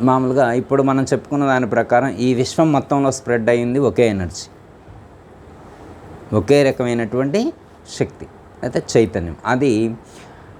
మామూలుగా ఇప్పుడు మనం చెప్పుకున్న దాని ప్రకారం ఈ విశ్వం మొత్తంలో స్ప్రెడ్ అయ్యింది ఒకే ఎనర్జీ. ఒకే రకమైనటువంటి శక్తి అయితే చైతన్యం. అది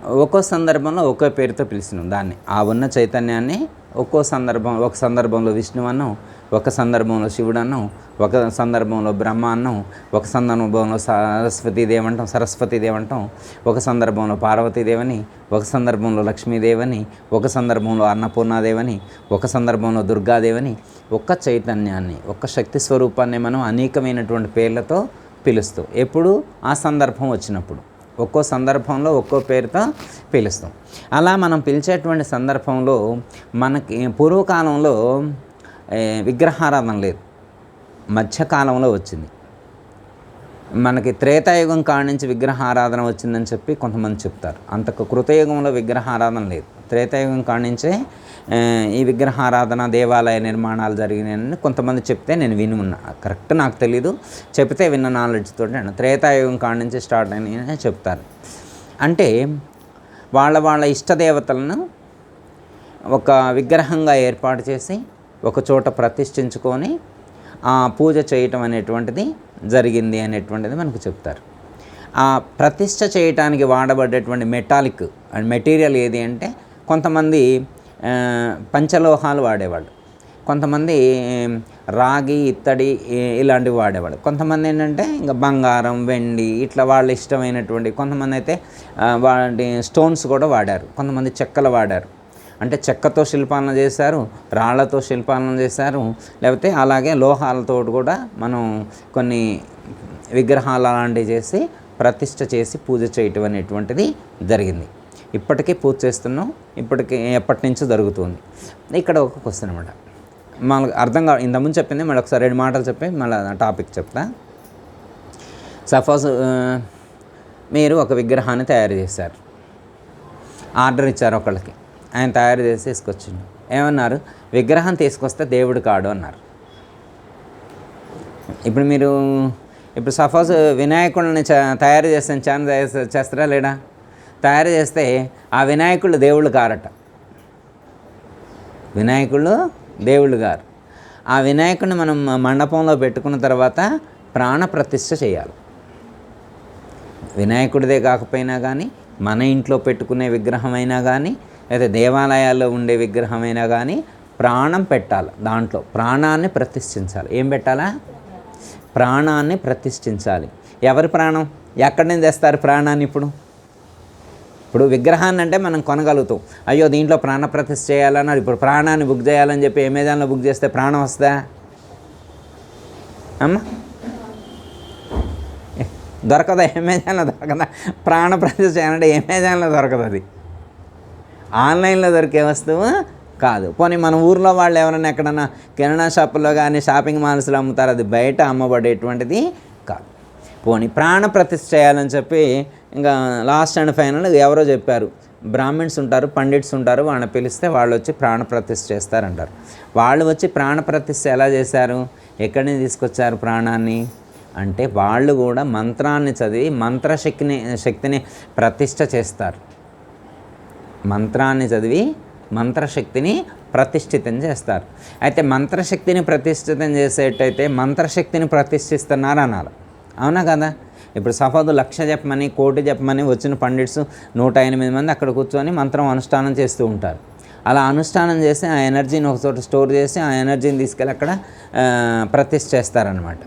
ఒక్కో సందర్భంలో ఒక్కో పేరుతో పిలిచినాం దాన్ని. ఆ ఉన్న చైతన్యాన్ని ఒక్కో సందర్భం ఒక సందర్భంలో విష్ణువు అన్నం ఒక సందర్భంలో శివుడు అన్నం ఒక సందర్భంలో బ్రహ్మ అన్నం ఒక సందర్భంలో సరస్వతీదేవి అంటాం సరస్వతీదేవి అంటాం ఒక సందర్భంలో పార్వతీదేవని ఒక సందర్భంలో లక్ష్మీదేవని ఒక సందర్భంలో అన్నపూర్ణాదేవని ఒక సందర్భంలో దుర్గాదేవని ఒక్క చైతన్యాన్ని ఒక్క శక్తి స్వరూపాన్ని మనం అనేకమైనటువంటి పేర్లతో పిలుస్తూ ఎప్పుడు ఆ సందర్భం వచ్చినప్పుడు. ఒక్కో సందర్భంలో ఒక్కో పేరుతో పిలుస్తాం. అలా మనం పిలిచేటువంటి సందర్భంలో మనకి పూర్వకాలంలో విగ్రహారాధన లేదు. మధ్యకాలంలో వచ్చింది. మనకి త్రేతాయుగం కాడి నుంచి విగ్రహారాధన వచ్చిందని చెప్పి కొంతమంది చెప్తారు. అంతకు కృతయుగంలో విగ్రహారాధన లేదు. త్రేతాయుగం కాడి నుంచే ఈ విగ్రహారాధన దేవాలయ నిర్మాణాలు జరిగినాయని కొంతమంది చెప్తే నేను విని ఉన్నా. కరెక్ట్ నాకు తెలీదు. చెప్తే విన్న నాలెడ్జ్ తోటి నేను త్రేతాయుగం కాడి నుంచి స్టార్ట్ అయినాయని చెప్తారు. అంటే వాళ్ళ వాళ్ళ ఇష్టదేవతలను ఒక విగ్రహంగా ఏర్పాటు చేసి ఒక చోట ప్రతిష్ఠించుకొని పూజ చేయటం అనేటువంటిది జరిగింది అనేటువంటిది మనకు చెప్తారు. ఆ ప్రతిష్ట చేయటానికి వాడబడేటువంటి మెటాలిక్ అండ్ మెటీరియల్ ఏది అంటే కొంతమంది పంచలోహాలు వాడేవాళ్ళు. కొంతమంది రాగి ఇత్తడి ఇలాంటివి వాడేవాడు కొంతమంది ఏంటంటే ఇంకా బంగారం వెండి ఇట్లా వాళ్ళ ఇష్టమైనటువంటి కొంతమంది అయితే వాటి స్టోన్స్ కూడా వాడారు. కొంతమంది చెక్కలు వాడారు. అంటే చెక్కతో శిల్పాలను చేశారు రాళ్ళతో శిల్పాలను చేశారు లేకపోతే అలాగే లోహాలతో కూడా మనం కొన్ని విగ్రహాలు అలాంటివి చేసి ప్రతిష్ట చేసి పూజ చేయటం అనేటువంటిది జరిగింది. ఇప్పటికీ పూజ చేస్తున్నాం ఇప్పటికీ ఎప్పటి నుంచో జరుగుతుంది. ఇక్కడ ఒక క్వశ్చన్ అనమాట మనకు అర్థం కా ఇంతకుముందు చెప్పింది మళ్ళీ ఒకసారి రెండు మాటలు చెప్పి మళ్ళీ టాపిక్ చెప్తా. సపోజ్ మీరు ఒక విగ్రహాన్ని తయారు చేశారు. ఆర్డర్ ఇచ్చారు ఒకళ్ళకి. ఆయన తయారు చేసి తీసుకొచ్చిండు. ఏమన్నారు? విగ్రహం తీసుకొస్తే దేవుడు కాడు అన్నారు. ఇప్పుడు మీరు ఇప్పుడు సపోజ్ వినాయకుడిని చ- తయారు చేస్తాను చాలా తయారు చేస్తారా లేడా? తయారు చేస్తే ఆ వినాయకుడు దేవుళ్ళు కారట. వినాయకుడు దేవుళ్ళు గారు. ఆ వినాయకుడిని మనం మండపంలో పెట్టుకున్న తర్వాత ప్రాణ ప్రతిష్ఠ చేయాలి. వినాయకుడిదే కాకపోయినా కానీ మన ఇంట్లో పెట్టుకునే విగ్రహమైనా కానీ అయితే దేవాలయాల్లో ఉండే విగ్రహమైనా కానీ ప్రాణం పెట్టాలి దాంట్లో. ప్రాణాన్ని ప్రతిష్ఠించాలి. ఏం పెట్టాలా? ప్రాణాన్ని ప్రతిష్ఠించాలి. ఎవరి ప్రాణం? ఎక్కడి నుంచి తెస్తారు ప్రాణాన్ని ఇప్పుడు? ఇప్పుడు విగ్రహాన్ని అంటే మనం కొనగలుగుతాం. అయ్యో దీంట్లో ప్రాణ ప్రతిష్ఠ చేయాలన్నారు ఇప్పుడు ప్రాణాన్ని బుక్ చేయాలని చెప్పి అమెజాన్లో బుక్ చేస్తే ప్రాణం వస్తుందా? అమ్మా? దొరకదా? అమెజాన్లో దొరకదా? ప్రాణ ప్రతిష్ఠ చేయాలంటే అమెజాన్లో దొరకదు అది. ఆన్లైన్లో దొరికే వస్తువు కాదు. పోనీ మన ఊర్లో వాళ్ళు ఎవరైనా ఎక్కడన్నా కిరాణా షాపుల్లో కానీ షాపింగ్ మాల్స్లో అమ్ముతారు అది బయట అమ్మబడేటువంటిది కాదు. పోనీ ప్రాణ ప్రతిష్ఠ చేయాలని చెప్పి ఇంకా లాస్ట్ అండ్ ఫైనల్ ఎవరో చెప్పారు. బ్రాహ్మిన్స్ ఉంటారు పండిట్స్ ఉంటారు వాళ్ళని పిలిస్తే వాళ్ళు వచ్చి ప్రాణ ప్రతిష్ఠ చేస్తారంటారు. వాళ్ళు వచ్చి ప్రాణ ప్రతిష్ఠ ఎలా చేశారు? ఎక్కడి నుంచి తీసుకొచ్చారు ప్రాణాన్ని? అంటే వాళ్ళు కూడా మంత్రాన్ని చదివి మంత్రశక్తిని శక్తిని ప్రతిష్ట చేస్తారు. మంత్రాన్ని చదివి మంత్రశక్తిని ప్రతిష్ఠితం చేస్తారు. అయితే మంత్రశక్తిని ప్రతిష్ఠితం చేసేటైతే మంత్రశక్తిని ప్రతిష్ఠిస్తున్నారు అనాలి. అవునా కదా? ఇప్పుడు సఫాదు లక్ష చెప్పమని కోటి చెప్పమని వచ్చిన పండిట్స్ నూట ఎనిమిది మంది అక్కడ కూర్చొని మంత్రం అనుష్ఠానం చేస్తూ ఉంటారు. అలా అనుష్ఠానం చేసి ఆ ఎనర్జీని ఒక చోట స్టోర్ చేసి ఆ ఎనర్జీని తీసుకెళ్ళి అక్కడ ఆ, ప్రతిష్ఠ చేస్తారనమాట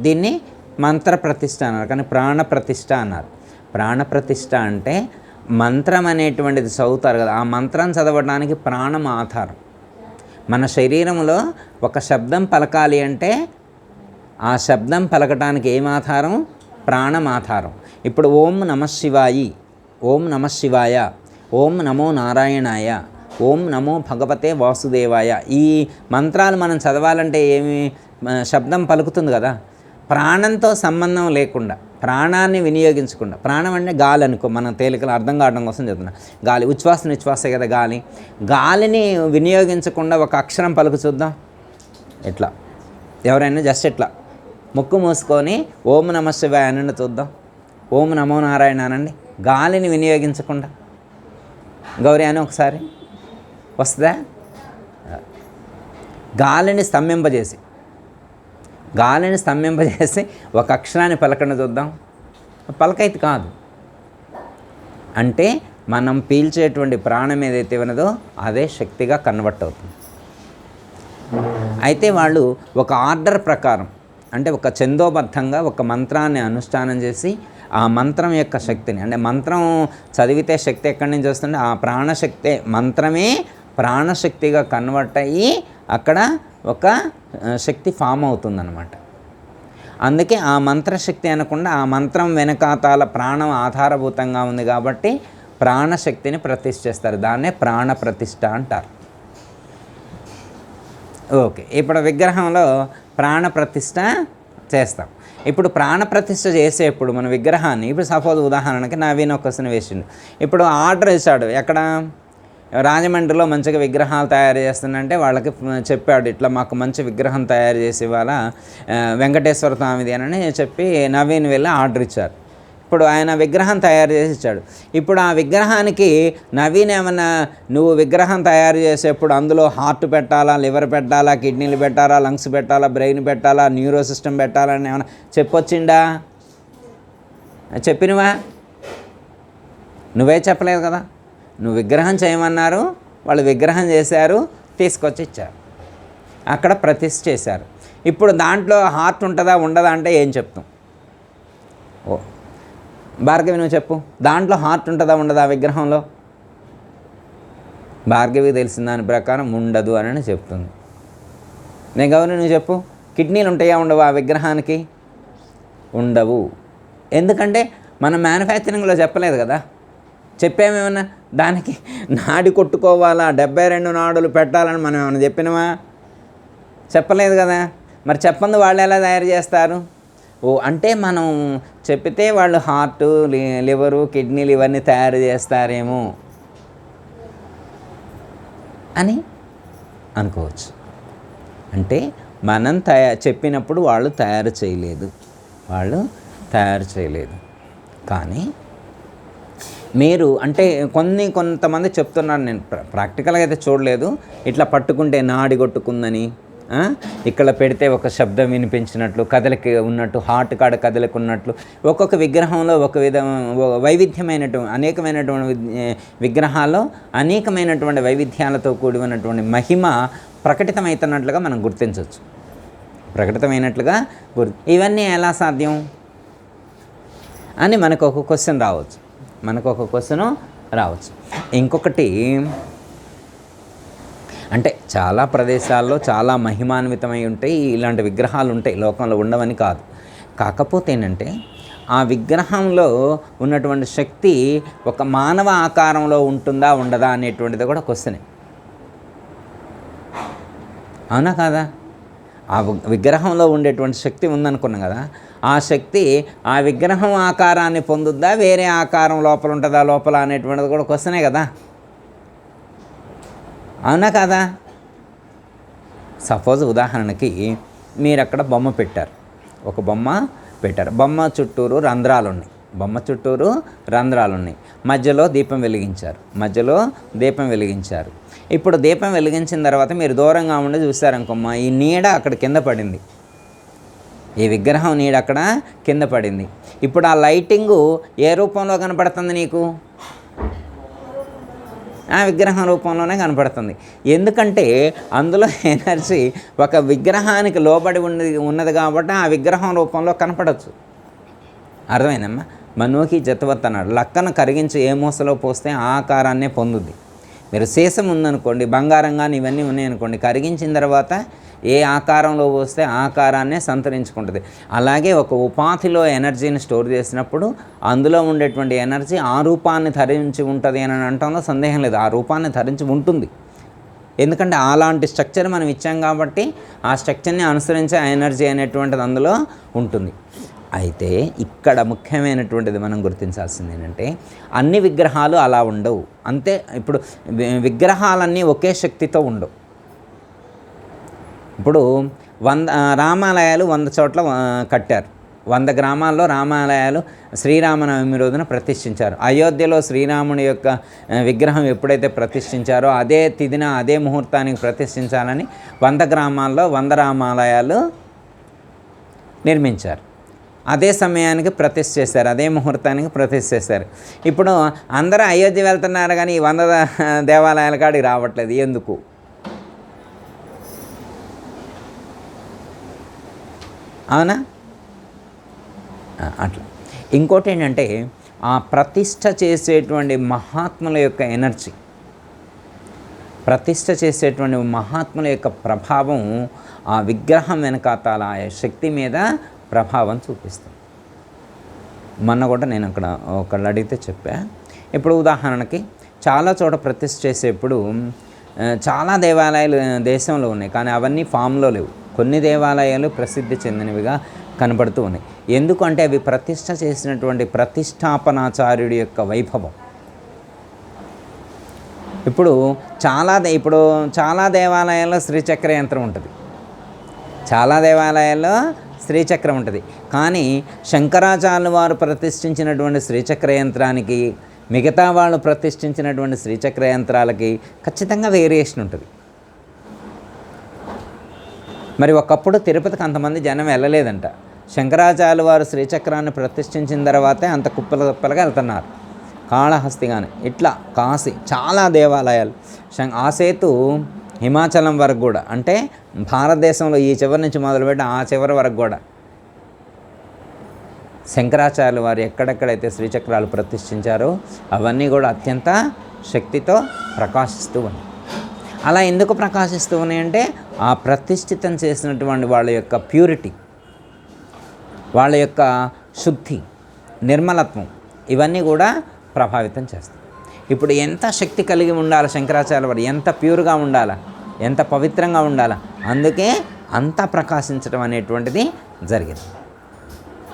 దీన్ని మంత్ర ప్రతిష్ట అన్నారు. కానీ ప్రాణ ప్రతిష్ఠ అన్నారు. ప్రాణ ప్రతిష్ఠ అంటే మంత్రం అనేటువంటిది చదువుతారు కదా ఆ మంత్రం చదవడానికి ప్రాణం ఆధారం. మన శరీరంలో ఒక శబ్దం పలకాలి అంటే ఆ శబ్దం పలకటానికి ఏం ఆధారం? ప్రాణం ఆధారం. ఇప్పుడు ఓం నమ శివాయి ఓం నమ శివాయ ఓం నమో నారాయణాయ ఓం నమో భగవతే వాసుదేవాయ ఈ మంత్రాలు మనం చదవాలంటే ఏమి? శబ్దం పలుకుతుంది కదా. ప్రాణంతో సంబంధం లేకుండా. ప్రాణాన్ని వినియోగించకుండా ప్రాణం అంటే గాలి అనుకో మనం తేలికలు అర్థం కావడం కోసం చెప్తున్నా. గాలి ఉచ్ఛ్వాస నిశ్వాసే కదా గాలి. గాలిని వినియోగించకుండా ఒక అక్షరం పలుకు చూద్దాం. ఎట్లా? ఎవరైనా జస్ట్ ఇట్లా ముక్కు మూసుకొని ఓం నమ శివాయ అనండి చూద్దాం. ఓం నమో నారాయణ అనండి. గాలిని వినియోగించకుండా. గౌరీ అని ఒకసారి. వస్తుందా? గాలిని స్తంభింపజేసి. గాలిని స్తంభింపజేసి ఒక అక్షరాన్ని పలకండి చూద్దాం. పలకైతే కాదు. అంటే మనం పీల్చేటువంటి ప్రాణం ఏదైతే ఉన్నదో అదే శక్తిగా కన్వర్ట్ అవుతుంది. అయితే వాళ్ళు ఒక ఆర్డర్ ప్రకారం అంటే ఒక చందోబద్ధంగా ఒక మంత్రాన్ని అనుష్ఠానం చేసి ఆ మంత్రం యొక్క శక్తిని అంటే మంత్రం చదివితే శక్తి ఎక్కడి నుంచి వస్తుంది? ఆ ప్రాణశక్తి మంత్రమే ప్రాణశక్తిగా కన్వర్ట్ అయ్యి అక్కడ ఒక శక్తి ఫామ్ అవుతుందన్నమాట. అందుకే ఆ మంత్రశక్తి అనకుండా ఆ మంత్రం వెనకాతాల ప్రాణం ఆధారభూతంగా ఉంది కాబట్టి ప్రాణశక్తిని ప్రతిష్ఠిస్తారు. దాన్నే ప్రాణ ప్రతిష్ట అంటారు. ఓకే ఇప్పుడు విగ్రహంలో ప్రాణ ప్రతిష్ట చేస్తాం. ఇప్పుడు ప్రాణ ప్రతిష్ఠ చేసేప్పుడు మన విగ్రహాన్ని ఇప్పుడు సపోజ్ ఉదాహరణకి నవీన్ ఒక వేసిండు. ఇప్పుడు ఆర్డర్ ఇచ్చాడు ఎక్కడ? రాజమండ్రిలో మంచిగా విగ్రహాలు తయారు చేస్తానంటే వాళ్ళకి చెప్పాడు ఇట్లా మాకు మంచి విగ్రహం తయారు చేసి ఇవాళ వెంకటేశ్వర స్వామిది అని చెప్పి నవీన్ వెళ్ళి ఆర్డర్ ఇచ్చారు. ఇప్పుడు ఆయన విగ్రహం తయారు చేసి ఇచ్చాడు. ఇప్పుడు ఆ విగ్రహానికి నవీన్ ఏమన్నా నువ్వు విగ్రహం తయారు చేసేప్పుడు అందులో హార్ట్ పెట్టాలా లివర్ పెట్టాలా కిడ్నీలు పెట్టాలా లంగ్స్ పెట్టాలా బ్రెయిన్ పెట్టాలా న్యూరో సిస్టమ్ పెట్టాలని ఏమన్నా చెప్పొచ్చిండా? చెప్పినవా? నువ్వే చెప్పలేదు కదా? నువ్వు విగ్రహం చేయమన్నారు వాళ్ళు విగ్రహం చేశారు తీసుకొచ్చి ఇచ్చారు అక్కడ ప్రతిష్ఠ చేశారు. ఇప్పుడు దాంట్లో హార్ట్ ఉంటుందా ఉండదా అంటే ఏం చెప్తాం? ఓ భార్గవి నువ్వు చెప్పు. దాంట్లో హార్ట్ ఉంటుందా ఉండదా ఆ విగ్రహంలో? భార్గవి తెలిసిన దాని ప్రకారం ఉండదు అని చెప్తుంది. నేను గౌరవ నువ్వు చెప్పు. కిడ్నీలు ఉంటాయా ఉండవు ఆ విగ్రహానికి? ఉండవు. ఎందుకంటే మనం మ్యానుఫ్యాక్చరింగ్లో చెప్పలేదు కదా. చెప్పామేమన్నా? దానికి నాడి కొట్టుకోవాలా? డెబ్బై రెండు నాడులు పెట్టాలని మనం ఏమైనా చెప్పినమా చెప్పలేదు కదా. మరి చెప్పంది వాళ్ళు ఎలా తయారు చేస్తారు? ఓ అంటే మనం చెప్పితే వాళ్ళు హార్ట్ లివరు కిడ్నీలు ఇవన్నీ తయారు చేస్తారేమో అని అనుకోవచ్చు. అంటే మనం తయా చెప్పినప్పుడు వాళ్ళు తయారు చేయలేదు. వాళ్ళు తయారు చేయలేదు. కానీ మీరు అంటే కొన్ని కొంతమంది చెప్తున్నారు నేను ప్రాక్టికల్గా అయితే చూడలేదు. ఇట్లా పట్టుకుంటే నాడి కొట్టుకుందని ఇక్కడ పెడితే ఒక శబ్దం వినిపించినట్లు కథలకి ఉన్నట్టు హార్ట్ కాడ కథలకు ఉన్నట్లు ఒక్కొక్క విగ్రహంలో ఒక విధ వైవిధ్యమైనటువంటి అనేకమైనటువంటి విగ్రహాల్లో అనేకమైనటువంటి వైవిధ్యాలతో కూడి ఉన్నటువంటి మహిమ ప్రకటితమవుతున్నట్లుగా మనం గుర్తించవచ్చు. ప్రకటితమైనట్లుగా గుర్తు ఇవన్నీ ఎలా సాధ్యం? అని మనకు ఒక క్వశ్చన్ రావచ్చు. మనకు ఒక క్వశ్చన్ రావచ్చు. ఇంకొకటి అంటే చాలా ప్రదేశాల్లో చాలా మహిమాన్వితమై ఉంటాయి ఇలాంటి విగ్రహాలు ఉంటాయి లోకంలో ఉండవని కాదు. కాకపోతే ఏంటంటే ఆ విగ్రహంలో ఉన్నటువంటి శక్తి ఒక మానవ ఆకారంలో ఉంటుందా ఉండదా అనేటువంటిది కూడా క్వశ్చనే. అవునా కాదా? ఆ విగ్రహంలో ఉండేటువంటి శక్తి ఉందనుకున్నాం కదా ఆ శక్తి ఆ విగ్రహం ఆకారాన్ని పొందుద్దా వేరే ఆకారం లోపల ఉంటుందా లోపల అనేటువంటిది కూడా క్వశ్చనే కదా. అవునా కాదా? సపోజ్ ఉదాహరణకి మీరు అక్కడ బొమ్మ పెట్టారు. ఒక బొమ్మ పెట్టారు. బొమ్మ చుట్టూరు రంధ్రాలు ఉన్నాయి బొమ్మ చుట్టూరు రంధ్రాలు ఉన్నాయి మధ్యలో దీపం వెలిగించారు. మధ్యలో దీపం వెలిగించారు. ఇప్పుడు దీపం వెలిగించిన తర్వాత మీరు దూరంగా ఉండి చూసారనుకోమ్మా ఈ నీడ అక్కడ కింద పడింది. ఈ విగ్రహం నీడ అక్కడ కింద పడింది. ఇప్పుడు ఆ లైటింగు ఏ రూపంలో కనపడుతుంది నీకు? ఆ విగ్రహం రూపంలోనే కనపడుతుంది. ఎందుకంటే అందులో ఎనర్జీ ఒక విగ్రహానికి లోబడి ఉన్నది ఉన్నది కాబట్టి ఆ విగ్రహం రూపంలో కనపడవచ్చు అర్థమైందమ్మా? మనోకి జతవత్ అన్నాడు లక్కను కరిగించి ఏ మూసలో పోస్తే ఆకారాన్నే పొందుద్ది. మీరు సీసం ఉందనుకోండి బంగారం కానీ ఇవన్నీ ఉన్నాయనుకోండి కరిగించిన తర్వాత ఏ ఆకారంలో పోస్తే ఆకారాన్నే సంతరించుకుంటుంది. అలాగే ఒక ఉపాధిలో ఎనర్జీని స్టోర్ చేసినప్పుడు అందులో ఉండేటువంటి ఎనర్జీ ఆ రూపాన్ని ధరించి ఉంటుంది అని అనటంలో సందేహం లేదు. ఆ రూపాన్ని ధరించి ఉంటుంది. ఎందుకంటే అలాంటి స్ట్రక్చర్ మనం ఇచ్చాం కాబట్టి ఆ స్ట్రక్చర్ని అనుసరించే ఎనర్జీ అనేటువంటిది అందులో ఉంటుంది. అయితే ఇక్కడ ముఖ్యమైనటువంటిది మనం గుర్తించాల్సింది ఏంటంటే అన్ని విగ్రహాలు అలా ఉండవు. అంతే ఇప్పుడు విగ్రహాలన్నీ ఒకే శక్తితో ఉండవు. ఇప్పుడు వంద రామాలయాలు వంద చోట్ల కట్టారు. వంద గ్రామాల్లో రామాలయాలు శ్రీరామనవమి రోజున ప్రతిష్ఠించారు. అయోధ్యలో శ్రీరాముని యొక్క విగ్రహం ఎప్పుడైతే ప్రతిష్ఠించారో అదే తిదిన అదే ముహూర్తానికి ప్రతిష్ఠించాలని వంద గ్రామాల్లో వంద రామాలయాలు నిర్మించారు. అదే సమయానికి ప్రతిష్ఠ చేశారు అదే ముహూర్తానికి ప్రతిష్ఠ చేశారు. ఇప్పుడు అందరూ అయోధ్య వెళ్తున్నారు కానీ ఈ వంద దేవాలయాల కాడికి రావట్లేదు. ఎందుకు? అవునా? అట్లా. ఇంకోటి ఏంటంటే ఆ ప్రతిష్ట చేసేటువంటి మహాత్ముల యొక్క ఎనర్జీ ప్రతిష్ట చేసేటువంటి మహాత్ముల యొక్క ప్రభావం ఆ విగ్రహం వెనకాతాల ఆ శక్తి మీద ప్రభావం చూపిస్తుంది. మొన్న కూడా నేను అక్కడ ఒకళ్ళు అడిగితే చెప్పా. ఇప్పుడు ఉదాహరణకి చాలా చోట ప్రతిష్ఠ చేసేప్పుడు చాలా దేవాలయాలు దేశంలో ఉన్నాయి. కానీ అవన్నీ ఫామ్లో లేవు. కొన్ని దేవాలయాలు ప్రసిద్ధి చెందినవిగా కనబడుతూ ఉన్నాయి. ఎందుకంటే అవి ప్రతిష్ట చేసినటువంటి ప్రతిష్టాపనాచార్యుడి యొక్క వైభవం. ఇప్పుడు చాలా ఇప్పుడు చాలా దేవాలయాల్లో శ్రీచక్ర యంత్రం ఉంటుంది. చాలా దేవాలయాల్లో శ్రీచక్రం ఉంటుంది. కానీ శంకరాచార్యుల వారు ప్రతిష్ఠించినటువంటి శ్రీచక్ర యంత్రానికి మిగతా వాళ్ళు ప్రతిష్ఠించినటువంటి శ్రీచక్ర యంత్రాలకి ఖచ్చితంగా వేరియేషన్ ఉంటుంది. మరి ఒకప్పుడు తిరుపతికి అంతమంది జనం వెళ్ళలేదంట. శంకరాచార్యుల వారు శ్రీచక్రాన్ని ప్రతిష్ఠించిన తర్వాతే అంత కుప్పలు కుప్పలుగా వెళ్తున్నారు. కాళహస్తి కానీ ఇట్లా కాశీ చాలా దేవాలయాలు. శం ఆ సేతు హిమాచలం వరకు కూడా. అంటే భారతదేశంలో ఈ చివరి నుంచి మొదలుపెట్టి ఆ చివరి వరకు కూడా. శంకరాచార్యులు వారు ఎక్కడెక్కడైతే శ్రీచక్రాలు ప్రతిష్ఠించారో అవన్నీ కూడా అత్యంత శక్తితో ప్రకాశిస్తూ ఉన్నాయి. అలా ఎందుకు ప్రకాశిస్తూ ఉన్నాయంటే ఆ ప్రతిష్ఠితం చేసినటువంటి వాళ్ళ యొక్క ప్యూరిటీ వాళ్ళ యొక్క శుద్ధి నిర్మలత్వం ఇవన్నీ కూడా ప్రభావితం చేస్తాయి. ఇప్పుడు ఎంత శక్తి కలిగి ఉండాలి శంకరాచార్య వారు? ఎంత ప్యూర్గా ఉండాలా? ఎంత పవిత్రంగా ఉండాలా? అందుకే అంత ప్రకాశించడం అనేటువంటిది జరిగింది.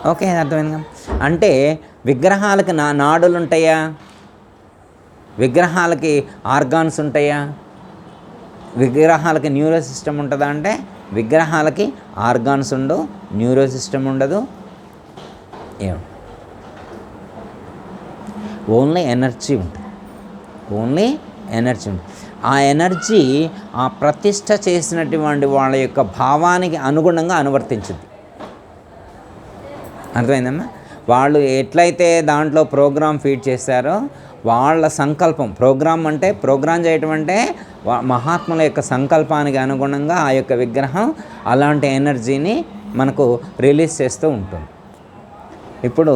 ఓకే అర్థమైంది అంటే విగ్రహాలకు నా నాడులు ఉంటాయా? విగ్రహాలకి ఆర్గాన్స్ ఉంటాయా? విగ్రహాలకి న్యూరో సిస్టమ్ ఉంటుందా అంటే విగ్రహాలకి ఆర్గాన్స్ ఉండవు న్యూరో సిస్టమ్ ఉండదు. ఏం? ఓన్లీ ఎనర్జీ ఉంటుంది. ఓన్లీ ఎనర్జీ ఆ ఎనర్జీ ఆ ప్రతిష్ట చేసినటువంటి వాళ్ళ యొక్క భావానికి అనుగుణంగా అనువర్తించింది అర్థమైందమ్మా? వాళ్ళు ఎట్లయితే దాంట్లో ప్రోగ్రామ్ ఫీడ్ చేశారో వాళ్ళ సంకల్పం ప్రోగ్రామ్ అంటే ప్రోగ్రామ్ చేయటం అంటే మహాత్ముల యొక్క సంకల్పానికి అనుగుణంగా ఆ యొక్క విగ్రహం అలాంటి ఎనర్జీని మనకు రిలీజ్ చేస్తూ ఉంటుంది. ఇప్పుడు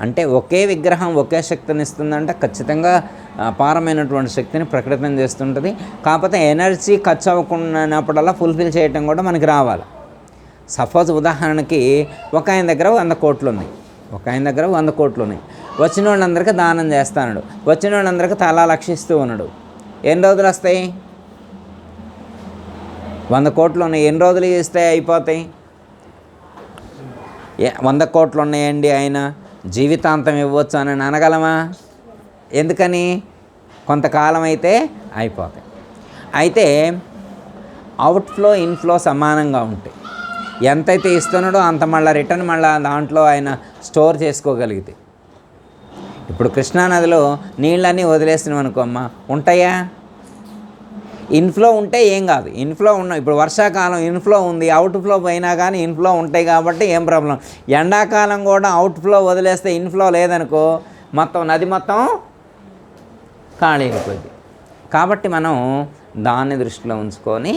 అంటే ఒకే విగ్రహం ఒకే శక్తిని ఇస్తుందంటే ఖచ్చితంగా అపారమైనటువంటి శక్తిని ప్రకటితం చేస్తుంటుంది. కాకపోతే ఎనర్జీ ఖర్చు అవ్వకున్నప్పుడల్లా ఫుల్ఫిల్ చేయటం కూడా మనకి రావాలి. సపోజ్ ఉదాహరణకి ఒక ఆయన దగ్గర వంద కోట్లు ఉన్నాయి ఒక ఆయన దగ్గర వంద కోట్లు ఉన్నాయి వచ్చిన వాళ్ళందరికీ దానం చేస్తాడు వచ్చిన వాళ్ళందరికీ తలా లక్షిస్తూ ఉన్నాడు. ఎన్ని రోజులు వస్తాయి? వంద కోట్లు ఉన్నాయి ఎన్ని రోజులు ఇస్తే అయిపోతాయి? వంద కోట్లు ఉన్నాయండి ఆయన. జీవితాంతం ఇవ్వచ్చు అని అనగలమా? ఎందుకని? కొంతకాలం అయితే అయిపోతాయి. అయితే అవుట్ఫ్లో ఇన్ఫ్లో సమానంగా ఉంటాయి. ఎంతైతే ఇస్తున్నాడో అంత మళ్ళీ రిటర్న్ మళ్ళీ దాంట్లో ఆయన స్టోర్ చేసుకోగలిగితే. ఇప్పుడు కృష్ణానదిలో నీళ్ళన్నీ వదిలేసినాం అనుకో ఉంటాయా? ఇన్ఫ్లో ఉంటే ఏం కాదు. ఇన్ఫ్లో ఉన్న ఇప్పుడు వర్షాకాలం ఇన్ఫ్లో ఉంది అవుట్ఫ్లో పోయినా కానీ ఇన్ఫ్లో ఉంటాయి కాబట్టి ఏం ప్రాబ్లం. ఎండాకాలం కూడా అవుట్ఫ్లో వదిలేస్తే ఇన్ఫ్లో లేదనుకో మొత్తం నది మొత్తం ఖాళీ అయిపోయింది కాబట్టి మనం దాన్ని దృష్టిలో ఉంచుకొని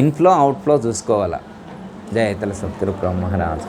ఇన్ఫ్లో అవుట్ఫ్లో చూసుకోవాలి. జయతల సత్గురు బ్రహ్మరాజు.